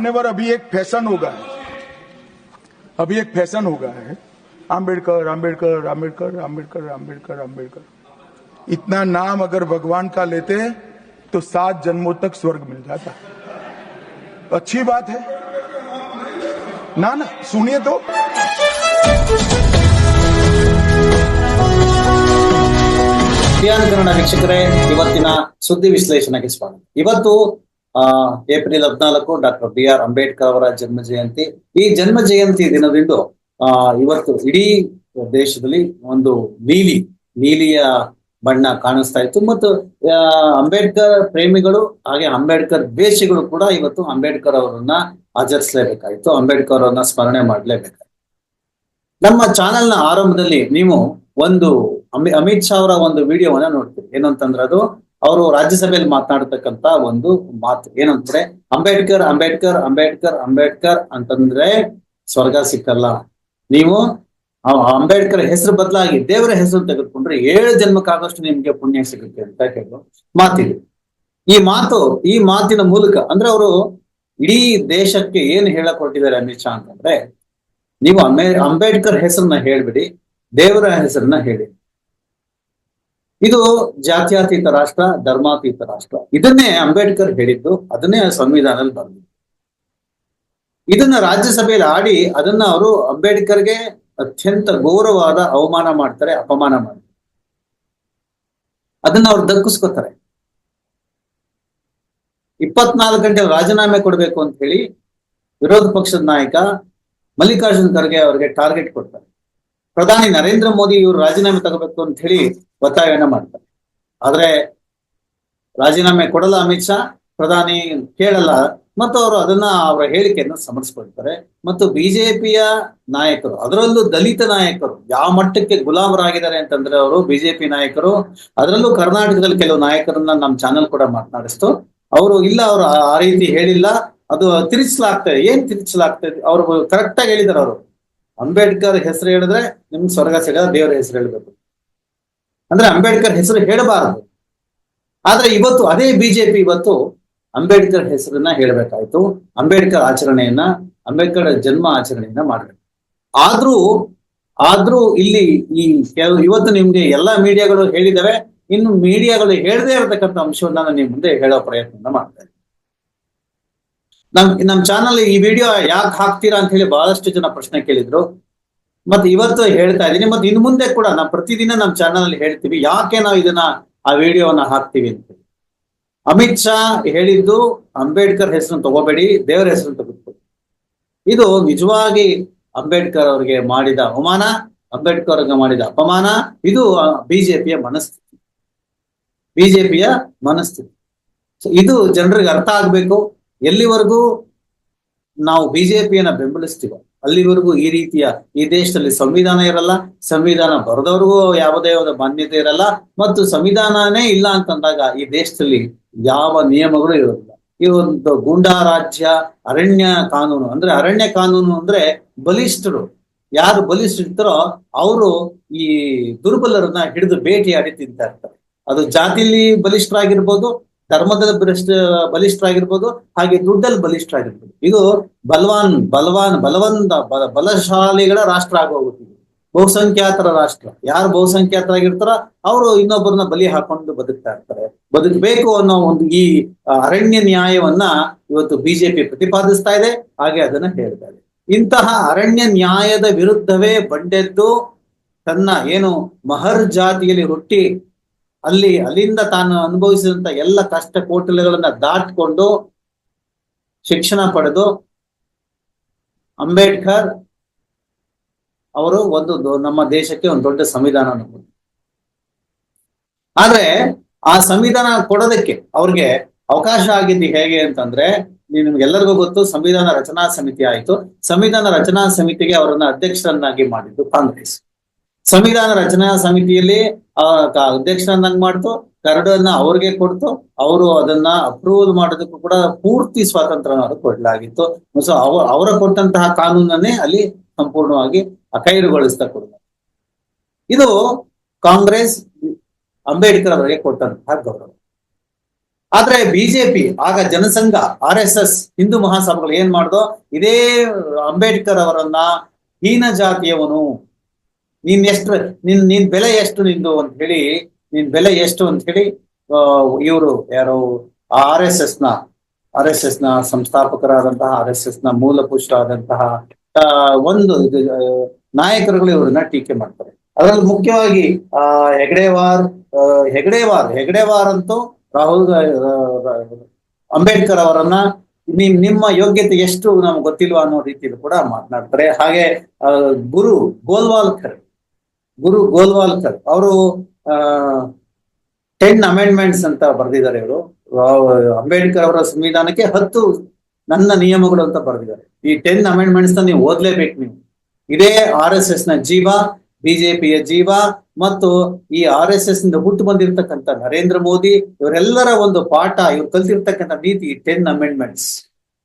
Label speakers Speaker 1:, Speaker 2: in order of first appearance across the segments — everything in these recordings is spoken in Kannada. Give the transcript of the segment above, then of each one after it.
Speaker 1: मान्यवर अभी एक फैशन हो गया है अभी एक फैशन हो गया है आम्बेडकर आम्बेडकर आम्बेडकर आम्बेडकर आम्बेडकर आम्बेडकर इतना नाम अगर भगवान का लेते हैं तो सात जन्मों तक स्वर्ग मिल जाता है अच्छी बात है ना ना सुनिए तो
Speaker 2: ಟಿಆರ್ ಕನ್ನಡ ವೀಕ್ಷಕರೇ ಇವತ್ತಿನ ಸುದ್ದಿ ವಿಶ್ಲೇಷಣೆಗೆ ಸ್ವಾಗತ ಇವತ್ತು ಆ, ಏಪ್ರಿಲ್ ಹದಿನಾಲ್ಕು ಡಾಕ್ಟರ್ ಬಿ ಆರ್ ಅಂಬೇಡ್ಕರ್ ಅವರ ಜನ್ಮ ಜಯಂತಿ. ಈ ಜನ್ಮ ಜಯಂತಿ ದಿನದಂದು, ಆ, ಇವತ್ತು ಇಡೀ ದೇಶದಲ್ಲಿ ಒಂದು ನೀಲಿ, ನೀಲಿಯ ಬಣ್ಣ ಕಾಣಿಸ್ತಾ ಇತ್ತು. ಮತ್ತು ಅಂಬೇಡ್ಕರ್ ಪ್ರೇಮಿಗಳು ಹಾಗೆ ಅಂಬೇಡ್ಕರ್ ದ್ವೇಷಿಗಳು ಕೂಡ ಇವತ್ತು ಅಂಬೇಡ್ಕರ್ ಅವರನ್ನ ಆಚರಿಸಲೇಬೇಕಾಯ್ತು. ಅಂಬೇಡ್ಕರ್ ಅವರನ್ನ ಸ್ಮರಣೆ ಮಾಡಲೇಬೇಕಾಯ್ತು. ನಮ್ಮ ಚಾನೆಲ್ನ ಆರಂಭದಲ್ಲಿ ನೀವು ಒಂದು ಅಮಿ- ಅಮಿತ್ ಶಾ ಅವರ ಒಂದು ವಿಡಿಯೋವನ್ನ ನೋಡ್ತೀರಿ. ಏನಂತಂದ್ರೆ ಅದು ಅವರು ರಾಜ್ಯಸಭೆಯಲ್ಲಿ ಮಾತನಾಡತಕ್ಕಂತ ಒಂದು ಮಾತು. ಏನಂದ್ರೆ, ಅಂಬೇಡ್ಕರ್ ಅಂಬೇಡ್ಕರ್ ಅಂಬೇಡ್ಕರ್ ಅಂಬೇಡ್ಕರ್ ಅಂತಂದ್ರೆ ಸ್ವರ್ಗ ಸಿಕ್ಕಲ್ಲ. ನೀವು ಅಂಬೇಡ್ಕರ್ ಹೆಸರು ಬದಲಾಗಿ ದೇವರ ಹೆಸರು ತೆಗೆದುಕೊಂಡ್ರೆ ಏಳು ಜನ್ಮಕ್ಕಾಗಷ್ಟು ನಿಮ್ಗೆ ಪುಣ್ಯ ಸಿಗುತ್ತೆ ಅಂತ ಹೇಳೋ ಮಾತಿದೆ. ಈ ಮಾತು, ಈ ಮಾತಿನ ಮೂಲಕ, ಅಂದ್ರೆ ಅವರು ಇಡೀ ದೇಶಕ್ಕೆ ಏನು ಹೇಳಕ್ ಹೊರಟಿದ್ದಾರೆ ಅಮಿತ್ ಶಾ ಅಂತಂದ್ರೆ, ನೀವು ಅಂಬೇ, ಅಂಬೇಡ್ಕರ್ ಹೆಸರನ್ನ ಹೇಳ್ಬಿಡಿ, ದೇವರ ಹೆಸರನ್ನ ಹೇಳಿ. ಇದು ಜಾತ್ಯಾತೀತ ರಾಷ್ಟ್ರ, ಧರ್ಮಾತೀತ ರಾಷ್ಟ್ರ. ಇದನ್ನೇ ಅಂಬೇಡ್ಕರ್ ಹೇಳಿದ್ದು, ಅದನ್ನೇ ಸಂವಿಧಾನದಲ್ಲಿ ಬಂದಿದ್ದು. ಇದನ್ನ ರಾಜ್ಯಸಭೆಯಲ್ಲಿ ಆಡಿ ಅದನ್ನ ಅವರು ಅಂಬೇಡ್ಕರ್ಗೆ ಅತ್ಯಂತ ಗೌರವವಾದ ಅವಮಾನ ಮಾಡ್ತಾರೆ, ಅಪಮಾನ ಮಾಡ್ತಾರೆ. ಅದನ್ನ ಅವ್ರು ದಕ್ಕಿಸ್ಕೋತಾರೆ. ಇಪ್ಪತ್ನಾಲ್ಕು ಗಂಟೆ ರಾಜೀನಾಮೆ ಕೊಡ್ಬೇಕು ಅಂತ ಹೇಳಿ ವಿರೋಧ ಪಕ್ಷದ ನಾಯಕ ಮಲ್ಲಿಕಾರ್ಜುನ್ ಖರ್ಗೆ ಅವರಿಗೆ ಟಾರ್ಗೆಟ್ ಕೊಡ್ತಾರೆ. ಪ್ರಧಾನಿ ನರೇಂದ್ರ ಮೋದಿ ಇವರು ರಾಜೀನಾಮೆ ತಗೋಬೇಕು ಅಂತ ಹೇಳಿ ಒತ್ತಾಯವನ್ನ ಮಾಡ್ತಾರೆ. ಆದ್ರೆ ರಾಜೀನಾಮೆ ಕೊಡಲ್ಲ ಅಮಿತ್ ಶಾ, ಪ್ರಧಾನಿ ಕೇಳಲ್ಲ ಮತ್ತು ಅವರು ಅದನ್ನ ಅವರ ಹೇಳಿಕೆಯನ್ನು ಸಮರ್ಸ್ಕೊಳ್ತಾರೆ ಮತ್ತು ಬಿಜೆಪಿಯ ನಾಯಕರು, ಅದರಲ್ಲೂ ದಲಿತ ನಾಯಕರು, ಯಾವ ಮಟ್ಟಕ್ಕೆ ಗುಲಾಮರಾಗಿದ್ದಾರೆ ಅಂತಂದ್ರೆ ಅವರು ಬಿಜೆಪಿ ನಾಯಕರು, ಅದರಲ್ಲೂ ಕರ್ನಾಟಕದಲ್ಲಿ ಕೆಲವು ನಾಯಕರನ್ನ ನಮ್ಮ ಚಾನೆಲ್ ಕೂಡ ಮಾತನಾಡಿಸ್ತು. ಅವರು ಇಲ್ಲ, ಅವರು ಆ- ರೀತಿ ಹೇಳಿಲ್ಲ, ಅದು ತಿರುಗಿಸಲಾಗ್ತದೆ ಏನ್ ತಿರುಗಿಸಲಾಗ್ತದೆ ಅವರು ಕರೆಕ್ಟ್ ಆಗಿ ಹೇಳಿದಾರೆ ಅವರು. ಅಂಬೇಡ್ಕರ್ ಹೆಸರು ಹೇಳಿದ್ರೆ ನಿಮ್ಗೆ ಸ್ವರ್ಗ ಸಿಗ ದೇವರ ಹೆಸರು ಹೇಳ್ಬೇಕು. ಅಂದ್ರೆ ಅಂಬೇಡ್ಕರ್ ಹೆಸರು ಹೇಳಬಾರದು. ಆದ್ರೆ ಇವತ್ತು ಅದೇ ಬಿಜೆಪಿ ಇವತ್ತು ಅಂಬೇಡ್ಕರ್ ಹೆಸರನ್ನ ಹೇಳಬೇಕಾಯ್ತು. ಅಂಬೇಡ್ಕರ್ ಆಚರಣೆಯನ್ನ, ಅಂಬೇಡ್ಕರ್ ಜನ್ಮ ಆಚರಣೆಯನ್ನ ಮಾಡಬೇಕು. ಆದ್ರೂ ಆದ್ರೂ ಇಲ್ಲಿ ಈ ಇವತ್ತು ನಿಮ್ಗೆ ಎಲ್ಲಾ ಮೀಡಿಯಾಗಳು ಹೇಳಿದವೆ. ಇನ್ನು ಮೀಡಿಯಾಗಳು ಹೇಳದೇ ಇರತಕ್ಕಂಥ ಅಂಶವನ್ನ ನಾನು ನಿಮ್ ಮುಂದೆ ಹೇಳೋ ಪ್ರಯತ್ನ ಮಾಡ್ತೇನೆ ನಮ್ ನಮ್ ಚಾನಲ್ ಈ ವಿಡಿಯೋ ಯಾಕೆ ಹಾಕ್ತೀರಾ ಅಂತ ಹೇಳಿ ಬಹಳಷ್ಟು ಜನ ಪ್ರಶ್ನೆ ಕೇಳಿದ್ರು. ಮತ್ತೆ ಇವತ್ತು ಹೇಳ್ತಾ ಇದೀನಿ ಮತ್ತೆ ಇನ್ ಮುಂದೆ ಕೂಡ ನಾವು ಪ್ರತಿದಿನ ನಮ್ಮ ಚಾನಲ್ ಅಲ್ಲಿ ಹೇಳ್ತೀವಿ. ಯಾಕೆ ನಾವು ಇದನ್ನ ಆ ವಿಡಿಯೋವನ್ನ ಹಾಕ್ತೀವಿ ಅಂತ. ಅಮಿತ್ ಶಾ ಹೇಳಿದ್ದು ಅಂಬೇಡ್ಕರ್ ಹೆಸರು ತಗೋಬೇಡಿ, ದೇವರ ಹೆಸರು ತಗೋಬೇಡಿ. ಇದು ನಿಜವಾಗಿ ಅಂಬೇಡ್ಕರ್ ಅವರಿಗೆ ಮಾಡಿದ ಅವಮಾನ, ಅಂಬೇಡ್ಕರ್ ಅವ್ರಿಗೆ ಮಾಡಿದ ಅಪಮಾನ, ಇದು ಬಿಜೆಪಿಯ ಮನಸ್ಥಿತಿ. ಬಿಜೆಪಿಯ ಮನಸ್ಥಿತಿ. ಸೊ ಇದು ಜನರಿಗೆ ಅರ್ಥ ಆಗ್ಬೇಕು. ಎಲ್ಲಿವರೆಗೂ ನಾವು ಬಿಜೆಪಿಯನ್ನ ಬೆಂಬಲಿಸ್ತೀವೋ ಅಲ್ಲಿವರೆಗೂ ಈ ರೀತಿಯ ಈ ದೇಶದಲ್ಲಿ ಸಂವಿಧಾನ ಇರಲ್ಲ, ಸಂವಿಧಾನ ಬರೆದವ್ರಿಗೂ ಯಾವುದೇ ಒಂದು ಮಾನ್ಯತೆ ಇರಲ್ಲ ಮತ್ತು ಸಂವಿಧಾನನೇ ಇಲ್ಲ ಅಂತಂದಾಗ ಈ ದೇಶದಲ್ಲಿ ಯಾವ ನಿಯಮಗಳು ಇರೋದಿಲ್ಲ ಈ ಒಂದು ಗೂಂಡಾ ರಾಜ್ಯ, ಅರಣ್ಯ ಕಾನೂನು, ಅಂದ್ರೆ ಅರಣ್ಯ ಕಾನೂನು ಅಂದ್ರೆ ಬಲಿಷ್ಠರು. ಯಾರು ಬಲಿಷ್ಠರಿರ್ತಾರೋ ಅವರು ಈ ದುರ್ಬಲರನ್ನ ಹಿಡಿದು ಬೇಟೆಯಾಡಿ ತಿಂತಾ ಇರ್ತಾರೆ. ಅದು ಜಾತಿಲಿ ಬಲಿಷ್ಠರಾಗಿರ್ಬೋದು ಧರ್ಮದಲ್ಲಿ ಬಲಿಷ್ಠ ಆಗಿರ್ಬೋದು ಹಾಗೆ ದುಡ್ಡಲ್ಲಿ ಬಲಿಷ್ಠರಾಗಿರ್ಬೋದು. ಇದು ಬಲವಾನ್ ಬಲವಾನ್, ಬಲವಂತ, ಬಲ, ಬಲಶಾಲಿಗಳ ರಾಷ್ಟ್ರ ಆಗೋಗುತ್ತೆ ಬಹುಸಂಖ್ಯಾತರ ರಾಷ್ಟ್ರ. ಯಾರು ಬಹುಸಂಖ್ಯಾತರಾಗಿರ್ತಾರ ಅವರು ಇನ್ನೊಬ್ಬರನ್ನ ಬಲಿ ಹಾಕೊಂಡು ಬದುಕ್ತಾ ಇರ್ತಾರೆ. ಬದುಕಬೇಕು ಅನ್ನೋ ಒಂದು ಈ ಅರಣ್ಯ ನ್ಯಾಯವನ್ನ ಇವತ್ತು ಬಿಜೆಪಿ ಪ್ರತಿಪಾದಿಸ್ತಾ ಇದೆ. ಹಾಗೆ ಅದನ್ನ ಹೇಳ್ತಾ ಇದೆ. ಇಂತಹ ಅರಣ್ಯ ನ್ಯಾಯದ ವಿರುದ್ಧವೇ ಬಂಡೆದ್ದು ತನ್ನ ಏನು ಮಹರ್ ಜಾತಿಯಲ್ಲಿ ಹುಟ್ಟಿ ಅಲ್ಲಿ, ಅಲ್ಲಿಂದ ತಾನು ಅನುಭವಿಸಿದಂತ ಎಲ್ಲ ಕಷ್ಟ ಕೋಟಲೆಗಳನ್ನ ದಾಟ್ಕೊಂಡು ಶಿಕ್ಷಣ ಪಡೆದು ಅಂಬೇಡ್ಕರ್ ಅವರು ಒಂದು ನಮ್ಮ ದೇಶಕ್ಕೆ ಒಂದು ದೊಡ್ಡ ಸಂವಿಧಾನ. ಆದ್ರೆ ಆ ಸಂವಿಧಾನ ಕೊಡೋದಕ್ಕೆ ಅವ್ರಿಗೆ ಅವಕಾಶ ಆಗಿದ್ದು ಹೇಗೆ ಅಂತಂದ್ರೆ ನಿಮ್ಗೆಲ್ಲರಿಗೂ ಗೊತ್ತು ಸಂವಿಧಾನ ರಚನಾ ಸಮಿತಿ ಆಯಿತು ಸಂವಿಧಾನ ರಚನಾ ಸಮಿತಿಗೆ ಅವರನ್ನ ಅಧ್ಯಕ್ಷರನ್ನಾಗಿ ಮಾಡಿದ್ದು ಕಾಂಗ್ರೆಸ್ ಸಂವಿಧಾನ ರಚನಾ ಸಮಿತಿಯಲ್ಲಿ, ಆ ಅಧ್ಯಕ್ಷರನ್ನಾಗಿ ಮಾಡ್ತು, ಕರಡನ್ನ ಅವ್ರಿಗೆ ಕೊಡ್ತು, ಅವರು ಅದನ್ನ ಅಪ್ರೂವಲ್ ಮಾಡೋದಕ್ಕೂ ಕೂಡ ಪೂರ್ತಿ ಸ್ವಾತಂತ್ರ್ಯ ಕೊಡಲಾಗಿತ್ತು. ಸೊ ಅವ, ಅವರ ಕೊಟ್ಟಂತಹ ಕಾನೂನನ್ನೇ ಅಲ್ಲಿ ಸಂಪೂರ್ಣವಾಗಿ ಅಖೈರುಗೊಳಿಸ್ತಾ ಕೊಡ್ತಾರೆ. ಇದು ಕಾಂಗ್ರೆಸ್, ಅಂಬೇಡ್ಕರ್ ಅವರಿಗೆ ಕೊಟ್ಟಂತಹ ಗೌರವ. ಆದ್ರೆ ಬಿಜೆಪಿ ಆಗ Jansangh R S S Hindu ಮಹಾಸಭೆಗಳು ಏನ್ ಮಾಡ್ದೋ, ಇದೇ ಅಂಬೇಡ್ಕರ್ ಅವರನ್ನ ಹೀನ ಜಾತಿಯವನು ನೀನ್ ಎಷ್ಟು ನಿನ್ ನಿನ್ ಬೆಲೆ ಎಷ್ಟು ನಿಂದು ಅಂತ ಹೇಳಿ ನಿನ್ ಬೆಲೆ ಎಷ್ಟು ಅಂತ ಹೇಳಿ ಇವರು ಯಾರು ಆರ್ ಎಸ್ ಎಸ್ನ ಆರ್ ಎಸ್ ಎಸ್ನ ಸಂಸ್ಥಾಪಕರಾದಂತಹ ಆರ್ ಎಸ್ ಎಸ್ನ ಮೂಲ ಪುರುಷ ಆದಂತಹ ಆ, ಒಂದು ನಾಯಕರುಗಳು ಇವ್ರನ್ನ ಟೀಕೆ ಮಾಡ್ತಾರೆ. ಅದರಲ್ಲಿ ಮುಖ್ಯವಾಗಿ ಆ ಹೆಗಡೆವಾರ್ ಹೆಗಡೆವಾರ್ ಹೆಗಡೆವಾರ್ ಅಂತೂ ರಾಹುಲ್ ಅಂಬೇಡ್ಕರ್ ಅವರನ್ನ ನಿಮ್ ನಿಮ್ಮ ಯೋಗ್ಯತೆ ಎಷ್ಟು ನಮ್ಗೆ ಗೊತ್ತಿಲ್ವಾ ಅನ್ನೋ ರೀತಿಯಲ್ಲಿ ಕೂಡ ಮಾತನಾಡ್ತಾರೆ. ಹಾಗೆ ಗುರು ಗೋಲ್ವಾಲ್ಕರ್ ಗುರು ಗೋಲ್ವಾಲ್ಕರ್ ಅವರು ಟೆನ್ ಅಮೆಂಡ್ಮೆಂಟ್ಸ್ ಅಂತ ಬರೆದಿದ್ದಾರೆ ಇವರು. ಅಂಬೇಡ್ಕರ್ ಅವರ ಸಂವಿಧಾನಕ್ಕೆ ಹತ್ತು ನನ್ನ ನಿಯಮಗಳು ಅಂತ ಬರೆದಿದ್ದಾರೆ. ಈ ಟೆನ್ ಅಮೆಂಡ್ಮೆಂಟ್ಸ್ನ ನೀವು ಓದ್ಲೇಬೇಕು ನೀವು. ಇದೇ ಆರ್ ಎಸ್ ಎಸ್ನ ಜೀವ, ಬಿಜೆಪಿಯ ಜೀವ ಮತ್ತು ಈ ಆರ್ ಎಸ್ ಎಸ್ನಿಂದ ಹುಟ್ಟು ಬಂದಿರತಕ್ಕಂತ ನರೇಂದ್ರ ಮೋದಿ, ಇವರೆಲ್ಲರ ಒಂದು ಪಾಠ, ಇವ್ರು ಕಲ್ತಿರ್ತಕ್ಕಂಥ ನೀತಿ ಟೆನ್ ಅಮೆಂಡ್ಮೆಂಟ್ಸ್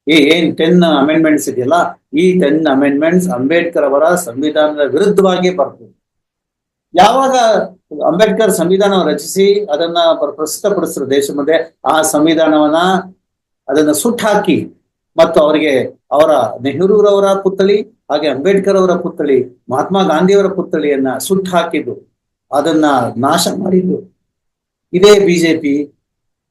Speaker 2: ಈ ಏನ್ ಟೆನ್ ಅಮೆಂಡ್ಮೆಂಟ್ಸ್ ಇದೆಯಲ್ಲ, ಈ ಟೆನ್ ಅಮೆಂಡ್ಮೆಂಟ್ಸ್ ಅಂಬೇಡ್ಕರ್ ಅವರ ಸಂವಿಧಾನದ ವಿರುದ್ಧವಾಗಿ ಬರ್ತದೆ ಯಾವಾಗ ಅಂಬೇಡ್ಕರ್ ಸಂವಿಧಾನ ರಚಿಸಿ ಅದನ್ನ ಪ್ರಸ್ತುತ ಪ್ರಸ್ತುತಪಡಿಸಿದ್ರು ದೇಶ ಮುಂದೆ, ಆ ಸಂವಿಧಾನವನ್ನ ಅದನ್ನ ಸುಟ್ಟಾಕಿ ಮತ್ತು ಅವರಿಗೆ ಅವರ ನೆಹರೂರವರ ಪುತ್ಥಳಿ, ಹಾಗೆ ಅಂಬೇಡ್ಕರ್ ಅವರ ಪುತ್ಥಳಿ, ಮಹಾತ್ಮ ಗಾಂಧಿಯವರ ಪುತ್ಥಳಿಯನ್ನ ಸುಟ್ಟು ಹಾಕಿದ್ದು ಅದನ್ನ ನಾಶ ಮಾಡಿದ್ದು. ಇದೇ ಬಿಜೆಪಿ,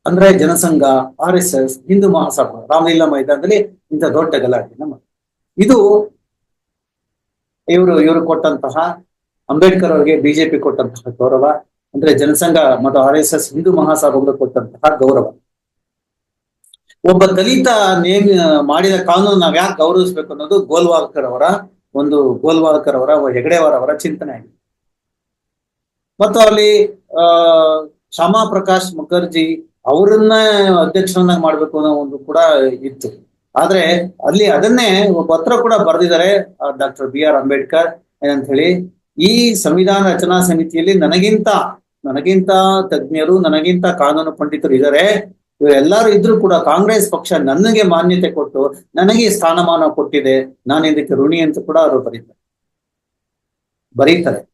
Speaker 2: ಅಂದ್ರೆ Jansangh, R S S, Hindu Mahasabha, Ramlila ಮೈದಾನದಲ್ಲಿ ಇಂಥ ದೊಡ್ಡ ಗಲಾಟೆ ನಮ್ಮ ಇದು ಇವರು ಇವರು ಕೊಟ್ಟಂತಹ ಅಂಬೇಡ್ಕರ್ ಅವರಿಗೆ ಬಿಜೆಪಿ ಕೊಟ್ಟಂತಹ ಗೌರವ, ಅಂದ್ರೆ ಜನಸಂಘ ಮತ್ತು ಆರ್ ಎಸ್ ಎಸ್ ಹಿಂದೂ ಮಹಾಸಭಾಗಳು ಕೊಟ್ಟಂತಹ ಗೌರವ. ಒಬ್ಬ ದಲಿತ ನೇಮ, ಮಾಡಿದ ಕಾನೂನು ನಾವ್ ಯಾಕೆ ಗೌರವಿಸ್ಬೇಕು ಅನ್ನೋದು ಗೋಲ್ವಾಲ್ಕರ್ ಅವರ ಒಂದು, ಗೋಲ್ವಾಲ್ಕರ್ ಅವರ, ಹೆಗಡೆವಾರ ಅವರ ಚಿಂತನೆ ಆಗಿದೆ. ಮತ್ತು ಅಲ್ಲಿ, ಆ, ಶ್ಯಾಮಾ ಪ್ರಕಾಶ್ ಮುಖರ್ಜಿ ಅವರನ್ನ ಅಧ್ಯಕ್ಷರನ್ನಾಗಿ ಮಾಡ್ಬೇಕು ಅನ್ನೋ ಒಂದು ಕೂಡ ಇತ್ತು. ಆದ್ರೆ ಅಲ್ಲಿ ಅದನ್ನೇ ಪತ್ರ ಕೂಡ ಬರೆದಿದ್ದಾರೆ ಡಾಕ್ಟರ್ ಬಿ ಆರ್ ಅಂಬೇಡ್ಕರ್ ಏನಂತ ಹೇಳಿ ಈ ಸಂವಿಧಾನ ರಚನಾ ಸಮಿತಿಯಲ್ಲಿ ನನಗಿಂತ ನನಗಿಂತ ತಜ್ಞರು, ನನಗಿಂತ ಕಾನೂನು ಪಂಡಿತರು ಇದ್ದಾರೆ ಇವರೆಲ್ಲರೂ ಇದ್ರೂ ಕೂಡ ಕಾಂಗ್ರೆಸ್ ಪಕ್ಷ ನನಗೆ ಮಾನ್ಯತೆ ಕೊಟ್ಟು ನನಗೆ ಸ್ಥಾನಮಾನ ಕೊಟ್ಟಿದೆ. ನಾನು ಇದಕ್ಕೆ ಋಣಿ ಅಂತ ಕೂಡ ಅವರು ಬರೀತಾರೆ. ಬರೀತಾರೆ.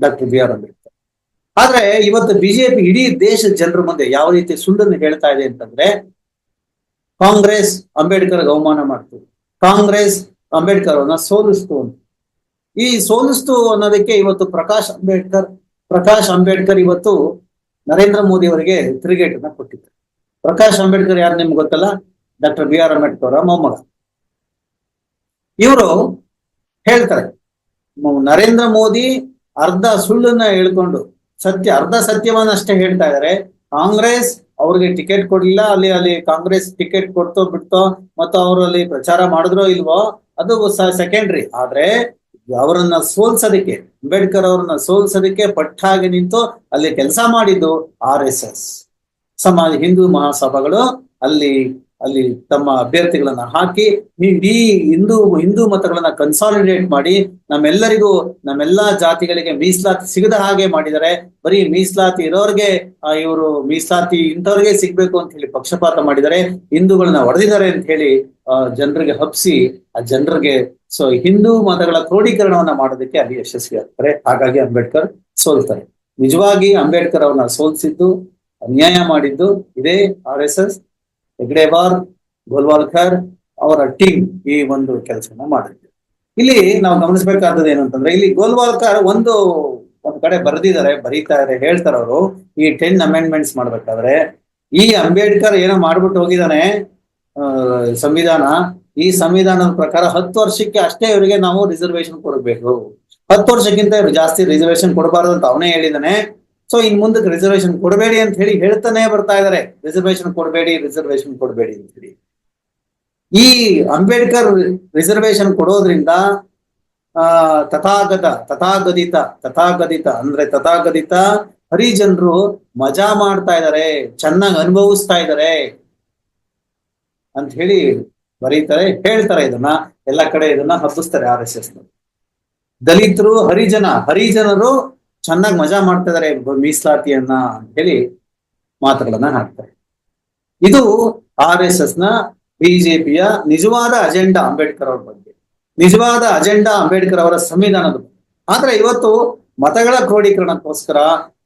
Speaker 2: Doctor B R Ambedkar. ಆದ್ರೆ ಇವತ್ತು ಬಿಜೆಪಿ ಇಡೀ ದೇಶದ ಜನರ ಮುಂದೆ ಯಾವ ರೀತಿ ಸುಳ್ಳನ್ನು ಹೇಳ್ತಾ ಇದೆ ಅಂತಂದ್ರೆ, ಕಾಂಗ್ರೆಸ್ ಅಂಬೇಡ್ಕರ್ ಅವಮಾನ ಮಾಡ್ತು. ಕಾಂಗ್ರೆಸ್ ಅಂಬೇಡ್ಕರ್ ಅವನ್ನ ಸೋಲಿಸ್ತು ಅಂತ. ಈ ಸೋಲಿಸ್ತು ಅನ್ನೋದಕ್ಕೆ ಇವತ್ತು ಪ್ರಕಾಶ್ ಅಂಬೇಡ್ಕರ್ ಪ್ರಕಾಶ್ ಅಂಬೇಡ್ಕರ್ ಇವತ್ತು ನರೇಂದ್ರ ಮೋದಿ ಅವರಿಗೆ ತಿರುಗೇಟನ್ನ ಕೊಟ್ಟಿದ್ದಾರೆ. ಪ್ರಕಾಶ್ ಅಂಬೇಡ್ಕರ್ ಯಾರು ನಿಮ್ಗೆ ಗೊತ್ತಲ್ಲ? ಡಾಕ್ಟರ್ ಬಿ ಆರ್ ಅಂಬೇಡ್ಕರ್ ಅವರ ಮೊಮ್ಮಗ. ಇವರು ಹೇಳ್ತಾರೆ ನರೇಂದ್ರ ಮೋದಿ ಅರ್ಧ ಸುಳ್ಳನ್ನ ಹೇಳ್ಕೊಂಡು ಸತ್ಯ, ಅರ್ಧ ಸತ್ಯವನ್ನಷ್ಟೇ ಹೇಳ್ತಾ ಇದಾರೆ. ಕಾಂಗ್ರೆಸ್ ಅವ್ರಿಗೆ ಟಿಕೆಟ್ ಕೊಡ್ಲಿಲ್ಲ, ಅಲ್ಲಿ ಅಲ್ಲಿ ಕಾಂಗ್ರೆಸ್ ಟಿಕೆಟ್ ಕೊಡ್ತೋ ಬಿಡ್ತೋ ಮತ್ತು ಅವರಲ್ಲಿ ಪ್ರಚಾರ ಮಾಡಿದ್ರೋ ಇಲ್ವೋ, ಅದು ಸೆಕೆಂಡ್ರಿ ಆದ್ರೆ ಅವರನ್ನ ಸೋಲ್ಸೋದಕ್ಕೆ, ಅಂಬೇಡ್ಕರ್ ಅವರನ್ನ ಸೋಲ್ಸೋದಕ್ಕೆ ಪಟ್ಟಾಗಿ ನಿಂತು ಅಲ್ಲಿ ಕೆಲಸ ಮಾಡಿದ್ದು ಆರ್ ಎಸ್ ಎಸ್ ಸಮಾಜ, ಹಿಂದೂ ಮಹಾಸಭಾಗಳು ಅಲ್ಲಿ ಅಲ್ಲಿ ತಮ್ಮ ಅಭ್ಯರ್ಥಿಗಳನ್ನ ಹಾಕಿ ಇಡೀ ಹಿಂದೂ ಹಿಂದೂ ಮತಗಳನ್ನ ಕನ್ಸಾಲಿಡೇಟ್ ಮಾಡಿ ನಮ್ಮೆಲ್ಲರಿಗೂ, ನಮ್ಮೆಲ್ಲಾ ಜಾತಿಗಳಿಗೆ ಮೀಸಲಾತಿ ಸಿಗದ ಹಾಗೆ ಮಾಡಿದರೆ ಬರೀ ಮೀಸಲಾತಿ ಇರೋರ್ಗೆ ಇವರು ಮೀಸಲಾತಿ ಇಂಥವ್ರಿಗೆ ಸಿಗ್ಬೇಕು ಅಂತ ಹೇಳಿ ಪಕ್ಷಪಾತ ಮಾಡಿದರೆ ಹಿಂದೂಗಳನ್ನ ಹೊಡೆದಿದ್ದಾರೆ ಅಂತ ಹೇಳಿ ಜನರಿಗೆ ಹಬ್ಸಿ, ಆ ಜನರಿಗೆ ಸೊ ಹಿಂದೂ ಮತಗಳ ಕ್ರೋಢೀಕರಣವನ್ನ ಮಾಡೋದಕ್ಕೆ ಅಲ್ಲಿ ಯಶಸ್ವಿ ಆಗ್ತಾರೆ. ಹಾಗಾಗಿ ಅಂಬೇಡ್ಕರ್ ಸೋಲ್ತಾರೆ. ನಿಜವಾಗಿ ಅಂಬೇಡ್ಕರ್ ಅವನ್ನ ಸೋಲ್ಸಿದ್ದು, ಅನ್ಯಾಯ ಮಾಡಿದ್ದು ಇದೇ R S S Hegdewar Golwalkar ಅವರ ಟೀಮ್ ಈ ಒಂದು ಕೆಲಸವನ್ನು ಮಾಡಿದ್ರು. ಇಲ್ಲಿ ನಾವು ಗಮನಿಸಬೇಕಾದದ್ದು ಏನು ಅಂತಂದ್ರೆ, ಇಲ್ಲಿ ಗೋಲ್ವಾಲ್ಕರ್ ಒಂದು, ಒಂದ್ ಕಡೆ ಬರೆದಿದ್ದಾರೆ, ಬರೀತಾ ಇದ್ದಾರೆ, ಹೇಳ್ತಾರೆ ಅವರು, ಈ ಟೆನ್ ಅಮೆಂಡ್ಮೆಂಟ್ಸ್ ಮಾಡ್ಬೇಕಾದ್ರೆ. ಈ ಅಂಬೇಡ್ಕರ್ ಏನೋ ಮಾಡ್ಬಿಟ್ಟು ಹೋಗಿದ್ದಾನೆ ಸಂವಿಧಾನ. ಈ ಸಂವಿಧಾನದ ಪ್ರಕಾರ ಹತ್ತು ವರ್ಷಕ್ಕೆ ಅಷ್ಟೇ ಇವರಿಗೆ ನಾವು ರಿಸರ್ವೇಶನ್ ಕೊಡಬೇಕು. ಹತ್ತು ವರ್ಷಕ್ಕಿಂತ ಜಾಸ್ತಿ ರಿಸರ್ವೇಶನ್ ಕೊಡಬಾರ್ದು ಅಂತ ಅವನೇ ಹೇಳಿದಾನೆ. ಸೊ ಇನ್ ಮುಂದಕ್ಕೆ ರಿಸರ್ವೇಶನ್ ಕೊಡಬೇಡಿ ಅಂತ ಹೇಳಿ ಹೇಳ್ತಾನೆ ಬರ್ತಾ ಇದಾರೆ. ರಿಸರ್ವೇಶನ್ ಕೊಡಬೇಡಿ ರಿಸರ್ವೇಶನ್ ಕೊಡಬೇಡಿ ಅಂತ ಹೇಳಿ. ಈ ಅಂಬೇಡ್ಕರ್ ರಿಸರ್ವೇಶನ್ ಕೊಡೋದ್ರಿಂದ, ಆ, ತಥಾಗತ, ತಥಾಗದಿತ ತಥಾಗದಿತ, ಅಂದ್ರೆ ತಥಾಗದಿತ, ಹರಿಜನರು ಮಜಾ ಮಾಡ್ತಾ ಇದಾರೆ, ಚೆನ್ನಾಗಿ ಅನುಭವಿಸ್ತಾ ಇದಾರೆ ಅಂತ ಹೇಳಿ ಬರೀತಾರೆ, ಹೇಳ್ತಾರೆ ಇದನ್ನ. ಎಲ್ಲ ಕಡೆ ಇದನ್ನ ಹಬ್ಬಿಸ್ತಾರೆ ಆರ್ ಎಸ್ ಎಸ್ ದಲಿತರು, ಹರಿಜನ, ಹರಿಜನರು ಚೆನ್ನಾಗಿ ಮಜಾ ಮಾಡ್ತಾ ಇದಾರೆ ಮೀಸಲಾತಿಯನ್ನ ಅಂತ ಹೇಳಿ ಮಾತುಗಳನ್ನ ಹಾಕ್ತಾರೆ. ಇದು ಆರ್ ಎಸ್ ಎಸ್ನ ಬಿಜೆಪಿಯ ನಿಜವಾದ ಅಜೆಂಡಾ ಅಂಬೇಡ್ಕರ್ ಅವ್ರ ಬಗ್ಗೆ. ನಿಜವಾದ ಅಜೆಂಡಾ ಅಂಬೇಡ್ಕರ್ ಅವರ ಸಂವಿಧಾನದ ಬಗ್ಗೆ. ಆದ್ರೆ ಇವತ್ತು ಮತಗಳ ಕ್ರೋಢೀಕರಣಕ್ಕೋಸ್ಕರ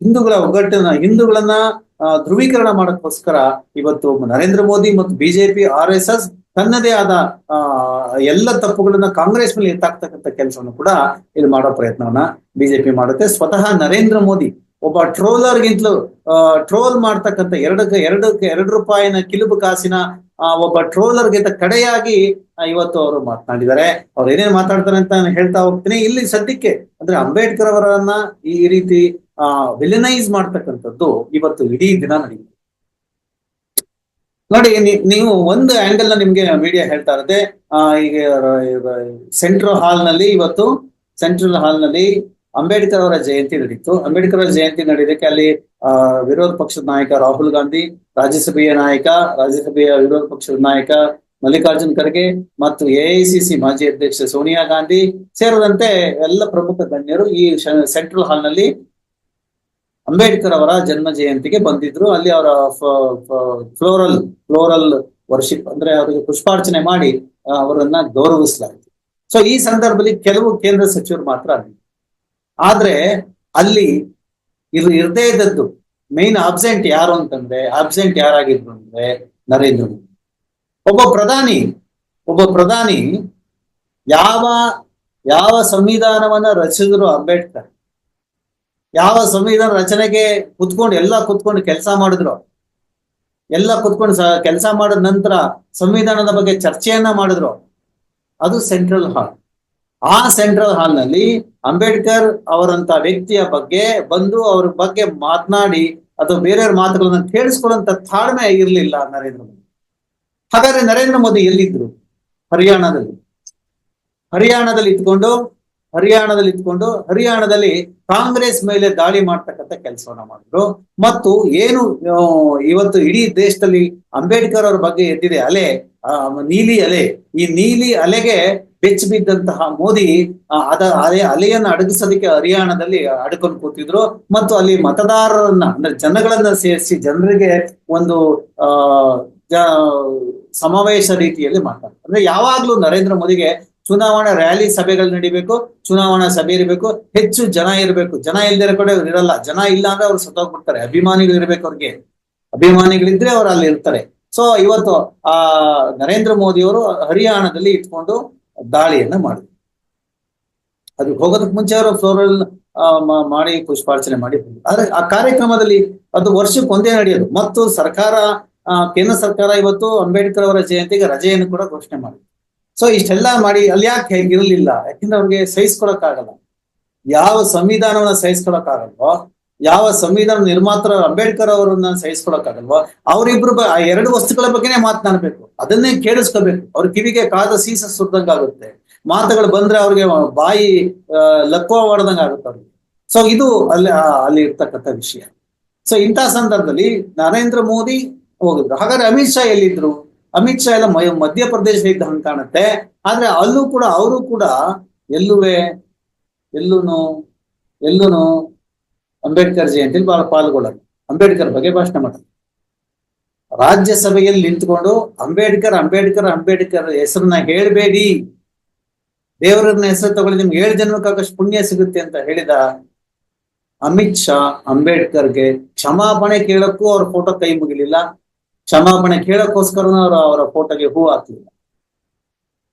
Speaker 2: ಹಿಂದೂಗಳ ಒಗ್ಗಟ್ಟನ್ನ ಹಿಂದೂಗಳನ್ನ ಧ್ರುವೀಕರಣ ಮಾಡಕ್ಕೋಸ್ಕರ ಇವತ್ತು ನರೇಂದ್ರ ಮೋದಿ ಮತ್ತು ಬಿಜೆಪಿ ಆರ್ ಎಸ್ ಎಸ್ ತನ್ನದೇ ಆದ ಎಲ್ಲ ತಪ್ಪುಗಳನ್ನ ಕಾಂಗ್ರೆಸ್ ಮೇಲೆ ಎತ್ತಾಕ್ತಕ್ಕಂಥ ಕೆಲಸವನ್ನು ಕೂಡ ಇಲ್ಲಿ ಮಾಡೋ ಪ್ರಯತ್ನವನ್ನ ಬಿಜೆಪಿ ಮಾಡುತ್ತೆ. ಸ್ವತಃ ನರೇಂದ್ರ ಮೋದಿ ಒಬ್ಬ ಟ್ರೋಲರ್ಗಿಂತಲೂ ಟ್ರೋಲ್ ಮಾಡ್ತಕ್ಕಂಥ ಎರಡು ಎರಡು ಎರಡು ರೂಪಾಯಿನ ಕಿಲುಬು ಕಾಸಿನ ಒಬ್ಬ ಟ್ರೋಲರ್ಗಿಂತ ಕಡೆಯಾಗಿ ಇವತ್ತು ಅವರು ಮಾತನಾಡಿದ್ದಾರೆ. ಅವ್ರು ಏನೇನ್ ಮಾತಾಡ್ತಾರೆ ಅಂತ ನಾನು ಹೇಳ್ತಾ ಹೋಗ್ತೀನಿ. ಇಲ್ಲಿ ಸದ್ಯಕ್ಕೆ ಅಂದ್ರೆ ಅಂಬೇಡ್ಕರ್ ಅವರನ್ನ ಈ ರೀತಿ ವಿಲನೈಸ್ ಮಾಡ್ತಕ್ಕಂಥದ್ದು ಇವತ್ತು ಇಡೀ ದಿನ ನಡೆಯುತ್ತೆ. ನೋಡಿ ನೀವು ಒಂದು ಆಂಗಲ್ನ ನಿಮ್ಗೆ ಮೀಡಿಯಾ ಹೇಳ್ತಾ ಇರುತ್ತೆ. ಈಗ ಸೆಂಟ್ರಲ್ ಹಾಲ್ನಲ್ಲಿ ಇವತ್ತು ಸೆಂಟ್ರಲ್ ಹಾಲ್ನಲ್ಲಿ ಅಂಬೇಡ್ಕರ್ ಅವರ ಜಯಂತಿ ನಡೀತು. ಅಂಬೇಡ್ಕರ್ ಅವರ ಜಯಂತಿ ನಡೆಯೋದಕ್ಕೆ ಅಲ್ಲಿ ವಿರೋಧ ಪಕ್ಷದ ನಾಯಕ ರಾಹುಲ್ ಗಾಂಧಿ, ರಾಜ್ಯಸಭೆಯ ನಾಯಕ, ರಾಜ್ಯಸಭೆಯ ವಿರೋಧ ಪಕ್ಷದ ನಾಯಕ ಮಲ್ಲಿಕಾರ್ಜುನ್ ಖರ್ಗೆ ಮತ್ತು ಎಐಸಿಸಿ ಮಾಜಿ ಅಧ್ಯಕ್ಷ ಸೋನಿಯಾ ಗಾಂಧಿ ಸೇರಿದಂತೆ ಎಲ್ಲ ಪ್ರಮುಖ ಗಣ್ಯರು ಈ ಸೆಂಟ್ರಲ್ ಹಾಲ್ನಲ್ಲಿ ಅಂಬೇಡ್ಕರ್ ಅವರ ಜನ್ಮ ಜಯಂತಿಗೆ ಬಂದಿದ್ರು. ಅಲ್ಲಿ ಅವರ ಫ್ಲೋರಲ್ ಫ್ಲೋರಲ್ ವರ್ಷಿಪ್ ಅಂದ್ರೆ ಅವರಿಗೆ ಪುಷ್ಪಾರ್ಚನೆ ಮಾಡಿ ಅವರನ್ನ ಗೌರವಿಸಲಾಯಿತು. ಸೊ ಈ ಸಂದರ್ಭದಲ್ಲಿ ಕೆಲವು ಕೇಂದ್ರ ಸಚಿವರು ಮಾತ್ರ ಅಲ್ಲಿ ಆದ್ರೆ ಅಲ್ಲಿ ಇಲ್ಲಿ ಇರದೇ ಇದ್ದದ್ದು ಮೇನ್ ಅಬ್ಸೆಂಟ್ ಯಾರು ಅಂತಂದ್ರೆ ಅಬ್ಸೆಂಟ್ ಯಾರಾಗಿದ್ರು ಅಂದ್ರೆ ನರೇಂದ್ರ ಮೋದಿ. ಒಬ್ಬ ಪ್ರಧಾನಿ ಒಬ್ಬ ಪ್ರಧಾನಿ ಯಾವ ಯಾವ ಸಂವಿಧಾನವನ್ನ ರಚಿಸಿದ್ರು ಅಂಬೇಡ್ಕರ್ ಯಾವ ಸಂವಿಧಾನ ರಚನೆಗೆ ಕುತ್ಕೊಂಡು ಎಲ್ಲ ಕುತ್ಕೊಂಡು ಕೆಲಸ ಮಾಡಿದ್ರು. ಎಲ್ಲ ಕುತ್ಕೊಂಡು ಕೆಲಸ ಮಾಡಿದ ನಂತರ ಸಂವಿಧಾನದ ಬಗ್ಗೆ ಚರ್ಚೆಯನ್ನ ಮಾಡಿದ್ರು. ಅದು ಸೆಂಟ್ರಲ್ ಹಾಲ್. ಆ ಸೆಂಟ್ರಲ್ ಹಾಲ್ನಲ್ಲಿ ಅಂಬೇಡ್ಕರ್ ಅವರಂತ ವ್ಯಕ್ತಿಯ ಬಗ್ಗೆ ಬಂದು ಅವ್ರ ಬಗ್ಗೆ ಮಾತನಾಡಿ ಅಥವಾ ಬೇರೆಯವ್ರ ಮಾತುಗಳನ್ನ ಕೇಳಿಸ್ಕೊಳ್ಳುವಂತ ತಾಳ್ಮೆ ಇರಲಿಲ್ಲ ನರೇಂದ್ರ ಮೋದಿ. ಹಾಗಾದ್ರೆ ನರೇಂದ್ರ ಮೋದಿ ಎಲ್ಲಿದ್ರು? ಹರಿಯಾಣದಲ್ಲಿ. ಹರಿಯಾಣದಲ್ಲಿ ಇದ್ಕೊಂಡು ಹರಿಯಾಣದಲ್ಲಿ ಇದ್ಕೊಂಡು ಹರಿಯಾಣದಲ್ಲಿ ಕಾಂಗ್ರೆಸ್ ಮೇಲೆ ದಾಳಿ ಮಾಡ್ತಕ್ಕಂಥ ಕೆಲಸವನ್ನ ಮಾಡಿದ್ರು. ಮತ್ತು ಏನು ಇವತ್ತು ಇಡೀ ದೇಶದಲ್ಲಿ ಅಂಬೇಡ್ಕರ್ ಅವರ ಬಗ್ಗೆ ಎದ್ದಿದೆ ಅಲೆ ನೀಲಿ ಅಲೆ. ಈ ನೀಲಿ ಅಲೆಗೆ ಬೆಚ್ಚ ಬಿದ್ದಂತಹ ಮೋದಿ ಅದ ಅಲೆ, ಅಲೆಯನ್ನ ಅಡಗಿಸೋದಕ್ಕೆ ಹರಿಯಾಣದಲ್ಲಿ ಅಡಕೊಂಡು ಕೂತಿದ್ರು. ಮತ್ತು ಅಲ್ಲಿ ಮತದಾರರನ್ನ, ಅಂದ್ರೆ ಜನಗಳನ್ನ ಸೇರಿಸಿ ಜನರಿಗೆ ಒಂದು, ಆ ಸಮಾವೇಶ ರೀತಿಯಲ್ಲಿ ಮಾತಾಡ್ತಾರೆ. ಅಂದ್ರೆ ಯಾವಾಗ್ಲೂ ನರೇಂದ್ರ ಮೋದಿಗೆ ಚುನಾವಣಾ ರ್ಯಾಲಿ ಸಭೆಗಳು ನಡಿಬೇಕು, ಚುನಾವಣಾ ಸಭೆ ಇರಬೇಕು, ಹೆಚ್ಚು ಜನ ಇರಬೇಕು. ಜನ ಇಲ್ದಿರೋ ಕಡೆ ಅವ್ರು ಇರಲ್ಲ. ಜನ ಇಲ್ಲ ಅಂದ್ರೆ ಅವ್ರು ಸತ್ತೋಗ್ಬಿಡ್ತಾರೆ. ಅಭಿಮಾನಿಗಳು ಇರ್ಬೇಕು ಅವ್ರಿಗೆ. ಅಭಿಮಾನಿಗಳಿದ್ರೆ ಅವ್ರು ಅಲ್ಲಿ ಇರ್ತಾರೆ. ಸೊ ಇವತ್ತು, ಆ, ನರೇಂದ್ರ ಮೋದಿ ಅವರು ಹರಿಯಾಣದಲ್ಲಿ ಇಟ್ಕೊಂಡು ದಾಳಿಯನ್ನ ಮಾಡಿದ್ರು. ಅದು ಹೋಗೋದಕ್ಕೆ ಮುಂಚೆ ಅವರು ಫ್ಲೋರಲ್ ಮಾಡಿ ಪುಷ್ಪಾರ್ಚನೆ ಮಾಡಿ ಆದ್ರೆ ಆ ಕಾರ್ಯಕ್ರಮದಲ್ಲಿ ಅದು ವರ್ಷಕ್ಕೆ ಒಂದೇ ನಡೆಯೋದು. ಮತ್ತು ಸರ್ಕಾರ ಕೇಂದ್ರ ಸರ್ಕಾರ ಇವತ್ತು ಅಂಬೇಡ್ಕರ್ ಅವರ ಜಯಂತಿಗೆ ರಜೆಯನ್ನು ಕೂಡ ಘೋಷಣೆ ಮಾಡಿದೆ ಸೊ ಇಷ್ಟೆಲ್ಲ ಮಾಡಿ ಅಲ್ಲಿ ಯಾಕೆ ಹೇಗಿರಲಿಲ್ಲ? ಯಾಕಂದ್ರೆ ಅವ್ರಿಗೆ ಸಹಿಸ್ಕೊಳಕ್ಕಾಗಲ್ಲ. ಯಾವ ಸಂವಿಧಾನವನ್ನ ಸಹಿಸ್ಕೊಳಕ್ಕಾಗಲ್ವೋ, ಯಾವ ಸಂವಿಧಾನ ನಿರ್ಮಾತರ ಅಂಬೇಡ್ಕರ್ ಅವರನ್ನ ಸಹಿಸ್ಕೊಳಕ್ಕಾಗಲ್ವೋ, ಅವರಿಬ್ರು ಆ ಎರಡು ವಸ್ತುಗಳ ಬಗ್ಗೆನೇ ಮಾತನಾಡ್ಬೇಕು. ಅದನ್ನೇ ಕೇಳಿಸ್ಕೋಬೇಕು. ಅವ್ರ ಕಿವಿಗೆ ಕಾದ ಸೀಸ ಸುರಿದಂಗಾಗುತ್ತೆ ಮಾತುಗಳು ಬಂದ್ರೆ ಅವ್ರಿಗೆ ಬಾಯಿ ಲಕ್ವ ಹೊಡೆದಂಗ ಆಗುತ್ತೆ ಅವ್ರಿಗೆ. ಸೊ ಇದು ಅಲ್ಲಿ ಅಲ್ಲಿ ಇರ್ತಕ್ಕಂಥ ವಿಷಯ. ಸೊ ಇಂತಹ ಸಂದರ್ಭದಲ್ಲಿ ನರೇಂದ್ರ ಮೋದಿ ಹೋಗಿದ್ರು. ಹಾಗಾದ್ರೆ ಅಮಿತ್ ಶಾ ಎಲ್ಲಿದ್ರು? ಅಮಿತ್ ಶಾ ಎಲ್ಲ ಮಧ್ಯಪ್ರದೇಶ ಇದ್ದ ಹಂಗೆ ಕಾಣುತ್ತೆ. ಆದ್ರೆ ಅಲ್ಲೂ ಕೂಡ ಅವರು ಕೂಡ ಎಲ್ಲುವೆ, ಎಲ್ಲೂನು ಎಲ್ಲೂನು ಅಂಬೇಡ್ಕರ್ ಜಯಂತಿಲಿ ಬಹಳ ಪಾಲ್ಗೊಳ್ಳಲ್ಲ ಅಂಬೇಡ್ಕರ್ ಬಗ್ಗೆ ಭಾಷಣ ಮಾಡ್ತಾರೆ ರಾಜ್ಯಸಭೆಯಲ್ಲಿ ನಿಂತ್ಕೊಂಡು ಅಂಬೇಡ್ಕರ್ ಅಂಬೇಡ್ಕರ್ ಅಂಬೇಡ್ಕರ್ ಹೆಸರನ್ನ ಹೇಳಬೇಡಿ. ದೇವರನ್ನ ಹೆಸರು ತಗೊಳ್ಳಿ. ನಿಮ್ಗೆ ಏಳು ಜನ್ಮಕ್ಕಾಗಷ್ಟು ಪುಣ್ಯ ಸಿಗುತ್ತೆ ಅಂತ ಹೇಳಿದ ಅಮಿತ್ ಶಾ ಅಂಬೇಡ್ಕರ್ಗೆ ಕ್ಷಮಾಪಣೆ ಕೇಳಕ್ಕೂ ಅವ್ರ ಫೋಟೋ ಕೈ ಮುಗಿಲಿಲ್ಲ. ಕ್ಷಮಾಪಣೆ ಕೇಳಕ್ಕೋಸ್ಕರ ಅವರು ಅವರ ಫೋಟೋಗೆ ಹೂ ಹಾಕ್ಲಿಲ್ಲ.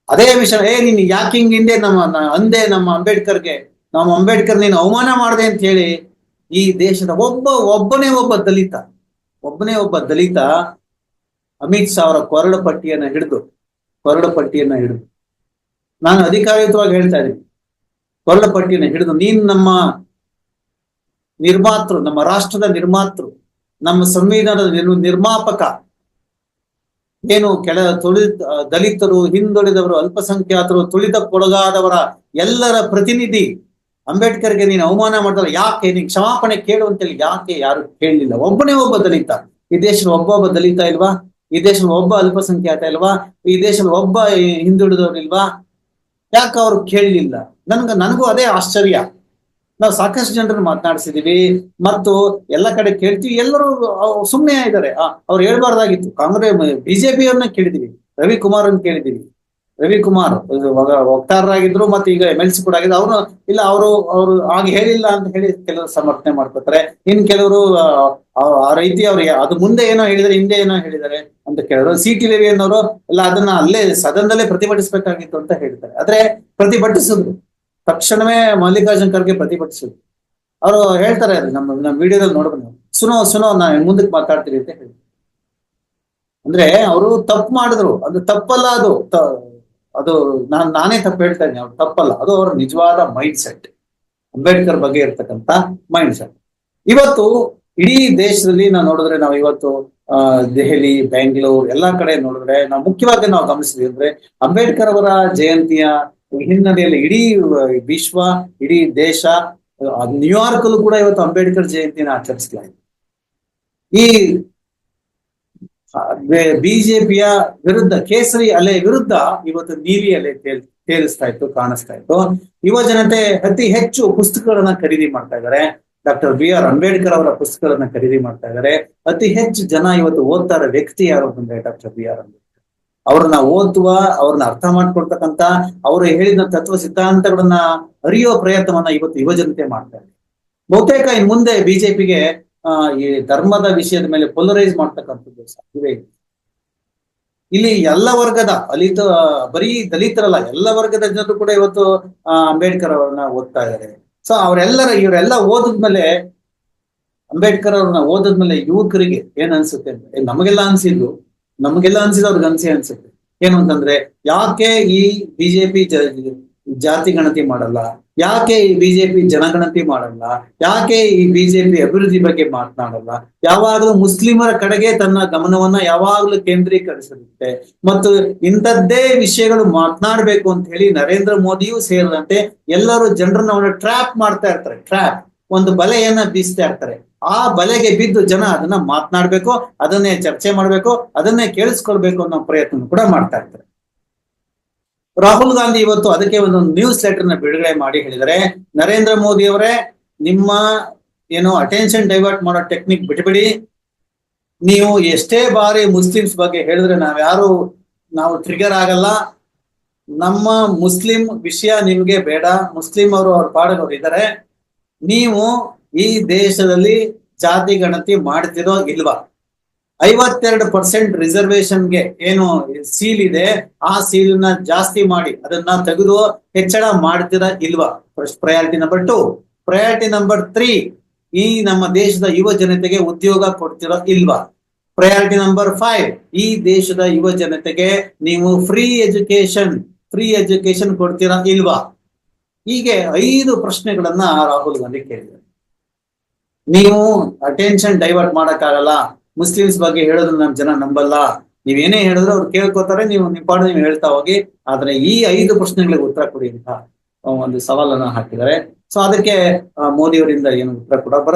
Speaker 2: ಅದೇ ವಿಷಯ, ಏ, ನಿನ್ ಯಾಕೆ ಹಿಂದೆ ನಮ್ಮ ಅಂದೆ ನಮ್ಮ ಅಂಬೇಡ್ಕರ್ಗೆ, ನಮ್ಮ ಅಂಬೇಡ್ಕರ್ ನೀನು ಅವಮಾನ ಮಾಡಿದೆ ಅಂತ ಹೇಳಿ ಈ ದೇಶದ ಒಬ್ಬ, ಒಬ್ಬನೇ ಒಬ್ಬ ದಲಿತ, ಒಬ್ಬನೇ ಒಬ್ಬ ದಲಿತ ಅಮಿತ್ ಶಾ ಅವರ ಕೊರಡು ಪಟ್ಟಿಯನ್ನ ಹಿಡಿದು, ಕೊರಡು ಪಟ್ಟಿಯನ್ನ ಹಿಡಿದು. ನಾನು ಅಧಿಕಾರಿಯುತವಾಗಿ ಹೇಳ್ತಾ ಇದ್ದೀನಿ. ಕೊರಡು ಪಟ್ಟಿಯನ್ನ ಹಿಡಿದು ನೀನ್ ನಮ್ಮ ನಿರ್ಮಾತೃ, ನಮ್ಮ ರಾಷ್ಟ್ರದ ನಿರ್ಮಾತೃ, ನಮ್ಮ ಸಂವಿಧಾನದ ನಿರ್- ನಿರ್ಮಾಪಕ ಏನು ಕೆಳ ತುಳಿ ದಲಿತರು, ಹಿಂದುಳಿದವರು, ಅಲ್ಪಸಂಖ್ಯಾತರು ತುಳಿತಕ್ಕೊಳಗಾದವರ ಎಲ್ಲರ ಪ್ರತಿನಿಧಿ ಅಂಬೇಡ್ಕರ್ಗೆ ನೀನು ಅವಮಾನ ಮಾಡ್ತಾರೆ ಯಾಕೆ ನೀನ್ ಕ್ಷಮಾಪಣೆ ಕೇಳು ಅಂತೇಳಿ ಯಾಕೆ ಯಾರು ಕೇಳಲಿಲ್ಲ? ಒಬ್ಬನೇ ಒಬ್ಬ ದಲಿತ. ಈ ದೇಶದ ಒಬ್ಬೊಬ್ಬ ದಲಿತ ಇಲ್ವಾ? ಈ ದೇಶದ ಒಬ್ಬ ಅಲ್ಪಸಂಖ್ಯಾತ ಇಲ್ವಾ? ಈ ದೇಶದ ಒಬ್ಬ ಹಿಂದುಳಿದವ್ರು ಇಲ್ವಾ ಯಾಕೆ ಅವ್ರು ಕೇಳಲಿಲ್ಲ? ನನ್ಗ, ನನಗೂ ಅದೇ ಆಶ್ಚರ್ಯ. ನಾವು ಸಾಕಷ್ಟು ಜನರನ್ನು ಮಾತನಾಡಿಸಿದೀವಿ. ಮತ್ತು ಎಲ್ಲ ಕಡೆ ಕೇಳ್ತೀವಿ. ಎಲ್ಲರೂ ಸುಮ್ಮನೆ ಇದ್ದಾರೆ ಅವ್ರು ಹೇಳ್ಬಾರ್ದಾಗಿತ್ತು. ಕಾಂಗ್ರೆಸ್ ಬಿಜೆಪಿ ಅವ್ರನ್ನ ಕೇಳಿದೀವಿ. ರವಿಕುಮಾರ್ ಅನ್ನ ಕೇಳಿದೀವಿ ರವಿಕುಮಾರ್ ವಕ್ತಾರರಾಗಿದ್ರು ಮತ್ತೆ ಈಗ ಎಂ ಎಲ್ ಸಿ ಕೂಡ ಆಗಿದ್ರು. ಅವರು ಇಲ್ಲ ಅವರು ಅವರು ಆಗ ಹೇಳಿಲ್ಲ ಅಂತ ಹೇಳಿ ಕೆಲವರು ಸಮರ್ಥನೆ ಮಾಡ್ಕೊತಾರೆ. ಇನ್ ಕೆಲವರು ಆ, ರೀತಿ ಅವ್ರಿಗೆ ಅದು ಮುಂದೆ ಏನೋ ಹೇಳಿದರೆ ಹಿಂದೆ ಏನೋ ಹೇಳಿದ್ದಾರೆ ಅಂತ ಕೇಳಿದ್ರು ಸಿ ಟಿ ರವಿ ಅನ್ನೋರು ಇಲ್ಲ ಅದನ್ನ ಅಲ್ಲೇ ಸದನದಲ್ಲೇ ಪ್ರತಿಭಟಿಸಬೇಕಾಗಿತ್ತು ಅಂತ ಹೇಳ್ತಾರೆ ಆದ್ರೆ ಪ್ರತಿಭಟಿಸಿದ್ರು. ತಕ್ಷಣವೇ ಮಲ್ಲಿಕಾರ್ಜುನ್ ಖರ್ಗೆ ಪ್ರತಿಭಟಿಸಿದ್ರು. ಅವರು ಹೇಳ್ತಾರೆ ನಮ್ಮ ನಮ್ಮ ವಿಡಿಯೋದಲ್ಲಿ ನೋಡ್ಬೋದು. ಸುನೋ ಸುನೋ, ನಾ ಮುಂದಕ್ಕೆ ಮಾತಾಡ್ತೀನಿ ಅಂತ ಹೇಳಿ. ಅಂದ್ರೆ ಅವರು ತಪ್ಪು ಮಾಡಿದ್ರು. ಅದು ತಪ್ಪಲ್ಲ ಅದು. ಅದು ನಾನ್, ನಾನೇ ತಪ್ಪು ಹೇಳ್ತಾ ಇದ್ದೀನಿ. ಅವ್ರು ತಪ್ಪಲ್ಲ. ಅದು ಅವರ ನಿಜವಾದ ಮೈಂಡ್ ಸೆಟ್ ಅಂಬೇಡ್ಕರ್ ಬಗ್ಗೆ ಇರ್ತಕ್ಕಂತ ಮೈಂಡ್ ಸೆಟ್ ಇವತ್ತು ಇಡೀ ದೇಶದಲ್ಲಿ ನಾವು ನೋಡಿದ್ರೆ ನಾವು ಇವತ್ತು ದೆಹಲಿ ಬೆಂಗಳೂರು ಎಲ್ಲಾ ಕಡೆ ನೋಡಿದ್ರೆ ನಾವು ಮುಖ್ಯವಾಗಿ ನಾವು ಗಮನಿಸಿದ್ವಿ ಅಂದ್ರೆ ಅಂಬೇಡ್ಕರ್ ಅವರ ಜಯಂತಿಯ ಹಿನ್ನೆಲೆಯಲ್ಲಿ ಇಡೀ ವಿಶ್ವ, ಇಡೀ ದೇಶ ನ್ಯೂಯಾರ್ಕ್ ಅಲ್ಲೂ ಕೂಡ ಇವತ್ತು ಅಂಬೇಡ್ಕರ್ ಜಯಂತಿನ ಆಚರಿಸಲಾಯಿತು. ಈ ಬಿಜೆಪಿಯ ವಿರುದ್ಧ, ಕೇಸರಿ ಅಲೆ ವಿರುದ್ಧ ಇವತ್ತು ನೀಲಿ ಅಲೆ ತೇಲ್ ತೇಲಿಸ್ತಾ ಇತ್ತು, ಕಾಣಿಸ್ತಾ ಇತ್ತು. ಯುವ ಜನತೆ ಅತಿ ಹೆಚ್ಚು ಪುಸ್ತಕಗಳನ್ನ ಖರೀದಿ ಮಾಡ್ತಾ ಇದ್ದಾರೆ. ಡಾಕ್ಟರ್ ಬಿ ಆರ್ ಅಂಬೇಡ್ಕರ್ ಅವರ ಪುಸ್ತಕಗಳನ್ನ ಖರೀದಿ ಮಾಡ್ತಾ ಇದ್ದಾರೆ. ಅತಿ ಹೆಚ್ಚು ಜನ ಇವತ್ತು ಓದ್ತಾರ ವ್ಯಕ್ತಿ ಯಾರು ಬಂದ್ರೆ ಡಾಕ್ಟರ್ ಬಿ ಆರ್ ಅಂಬೇಡ್ಕರ್. ಅವ್ರನ್ನ ಓದುವ, ಅವ್ರನ್ನ ಅರ್ಥ ಮಾಡ್ಕೊಳ್ತಕ್ಕಂತ ಅವರು ಹೇಳಿದ ತತ್ವ ಸಿದ್ಧಾಂತಗಳನ್ನ ಅರಿಯೋ ಪ್ರಯತ್ನವನ್ನ ಇವತ್ತು ಯುವಜನತೆ ಮಾಡ್ತಾರೆ ಮಾಡ್ತಾ ಬಹುತೇಕ ಇನ್ ಮುಂದೆ ಬಿಜೆಪಿಗೆ ಈ ಧರ್ಮದ ವಿಷಯದ ಮೇಲೆ ಪೊಲರೈಸ್ ಮಾಡ್ತಕ್ಕಂಥದ್ದು ಸಾಧ್ಯವೇ ಇಲ್ಲ. ಎಲ್ಲ ವರ್ಗದ ಅಲಿತ, ಬರೀ ದಲಿತರಲ್ಲ, ಎಲ್ಲ ವರ್ಗದ ಜನರು ಕೂಡ ಇವತ್ತು ಅಂಬೇಡ್ಕರ್ ಅವರನ್ನ ಓದ್ತಾ ಇದ್ದಾರೆ ಸೊ ಅವರೆಲ್ಲರ, ಇವರೆಲ್ಲ ಓದಿದ್ಮೇಲೆ, ಅಂಬೇಡ್ಕರ್ ಅವ್ರನ್ನ ಓದಿದ್ಮೇಲೆ ಯುವಕರಿಗೆ ಏನ್ ಅನ್ಸುತ್ತೆ? ನಮಗೆಲ್ಲ ಅನ್ಸಿದ್ದು ನಮಗೆಲ್ಲ ಅನ್ಸಿದ ಅವ್ರಿಗೆ ಅನ್ಸಿ ಅನ್ಸುತ್ತೆ. ಏನು ಅಂತಂದ್ರೆ, ಯಾಕೆ ಈ ಬಿಜೆಪಿ ಜಾತಿ ಗಣತಿ ಮಾಡಲ್ಲ? ಯಾಕೆ ಈ ಬಿಜೆಪಿ ಜನಗಣತಿ ಮಾಡಲ್ಲ? ಯಾಕೆ ಈ ಬಿಜೆಪಿ ಅಭಿವೃದ್ಧಿ ಬಗ್ಗೆ ಮಾತನಾಡಲ್ಲ? ಯಾವಾಗಲೂ ಮುಸ್ಲಿಮರ ಕಡೆಗೆ ತನ್ನ ಗಮನವನ್ನ ಯಾವಾಗಲೂ ಕೇಂದ್ರೀಕರಿಸುತ್ತೆ ಮತ್ತು ಇಂಥದ್ದೇ ವಿಷಯಗಳು ಮಾತನಾಡಬೇಕು ಅಂತ ಹೇಳಿ ನರೇಂದ್ರ ಮೋದಿಯೂ ಸೇರಿದಂತೆ ಎಲ್ಲರೂ ಜನರನ್ನ ಅವನ ಟ್ರ್ಯಾಪ್ ಮಾಡ್ತಾ ಇರ್ತಾರೆ. ಟ್ರ್ಯಾಪ್ ಒಂದು ಬಲೆಯನ್ನ ಬೀಸ್ತಾ ಇರ್ತಾರೆ. ಆ ಬಲೆಗೆ ಬಿದ್ದು ಜನ ಅದನ್ನ ಮಾತನಾಡ್ಬೇಕು, ಅದನ್ನೇ ಚರ್ಚೆ ಮಾಡ್ಬೇಕು, ಅದನ್ನೇ ಕೇಳಿಸ್ಕೊಳ್ಬೇಕು ಅನ್ನೋ ಪ್ರಯತ್ನ ಕೂಡ ಮಾಡ್ತಾ ಇರ್ತಾರೆ. ರಾಹುಲ್ ಗಾಂಧಿ ಇವತ್ತು ಅದಕ್ಕೆ ಒಂದು ನ್ಯೂಸ್ ಲೆಟರ್ನ ಬಿಡುಗಡೆ ಮಾಡಿ ಹೇಳಿದರೆ ನರೇಂದ್ರ ಮೋದಿ ಅವರೇ, ನಿಮ್ಮ ಏನು ಅಟೆನ್ಷನ್ ಡೈವರ್ಟ್ ಮಾಡೋ ಟೆಕ್ನಿಕ್ ಬಿಟ್ಬಿಡಿ. ನೀವು ಎಷ್ಟೇ ಬಾರಿ ಮುಸ್ಲಿಮ್ಸ್ ಬಗ್ಗೆ ಹೇಳಿದ್ರೆ ನಾವ್ಯಾರು ನಾವು ಟ್ರಿಗರ್ ಆಗಲ್ಲ. ನಮ್ಮ ಮುಸ್ಲಿಂ ವಿಷಯ ನಿಮ್ಗೆ ಬೇಡ. ಮುಸ್ಲಿಂ ಅವರು ಅವ್ರ ಪಾಡಿಗೆ ಅವ್ರು ಇದ್ದಾರೆ. ನೀವು ಈ ದೇಶದಲ್ಲಿ ಜಾತಿ ಗಣತಿ ಮಾಡ್ತಿರೋ ಇಲ್ವಾ? ಐವತ್ತೆರಡು ಪರ್ಸೆಂಟ್ ರಿಸರ್ವೇಶನ್ಗೆ ಏನು ಸೀಲ್ ಇದೆ, ಆ ಸೀಲ್ನ ಜಾಸ್ತಿ ಮಾಡಿ, ಅದನ್ನ ತೆಗೆದು ಹೆಚ್ಚಳ ಮಾಡ್ತಿರ ಇಲ್ವಾ? Priority number two priority number three ಈ ನಮ್ಮ ದೇಶದ ಯುವ ಜನತೆಗೆ ಉದ್ಯೋಗ ಕೊಡ್ತಿರೋ ಇಲ್ವಾ? ಪ್ರಯಾರಿಟಿ ನಂಬರ್ ಫೈವ್ ಈ ದೇಶದ ಯುವ ಜನತೆಗೆ ನೀವು ಫ್ರೀ ಎಜುಕೇಶನ್ ಫ್ರೀ ಎಜುಕೇಶನ್ ಕೊಡ್ತೀರಾ ಇಲ್ವಾ? ಹೀಗೆ ಐದು ಪ್ರಶ್ನೆಗಳನ್ನ ರಾಹುಲ್ ಗಾಂಧಿ ಕೇಳಿದ್ರು ನೀವು ಅಟೆನ್ಷನ್ ಡೈವರ್ಟ್ ಮಾಡಕ್ಕಾಗಲ್ಲ ಮುಸ್ಲಿಮ್ಸ್ ಬಗ್ಗೆ ಹೇಳೋದ್ರೆ ನಮ್ ಜನ ನಂಬಲ್ಲ ನೀವೇನೇ ಹೇಳಿದ್ರು ಅವ್ರು ಕೇಳ್ಕೊತಾರೆ, ನೀವು ನಿಮ್ಮ ಪಾಡು ನೀವು ಹೇಳ್ತಾ ಹೋಗಿ, ಆದ್ರೆ ಈ ಐದು ಪ್ರಶ್ನೆಗಳಿಗೆ ಉತ್ತರ ಕೊಡಿ ಅಂತ ಒಂದು ಸವಾಲನ್ನ ಹಾಕಿದ್ದಾರೆ. ಸೊ ಅದಕ್ಕೆ ಮೋದಿ ಅವರಿಂದ ಏನು ಉತ್ತರ ಕೂಡ ಬರ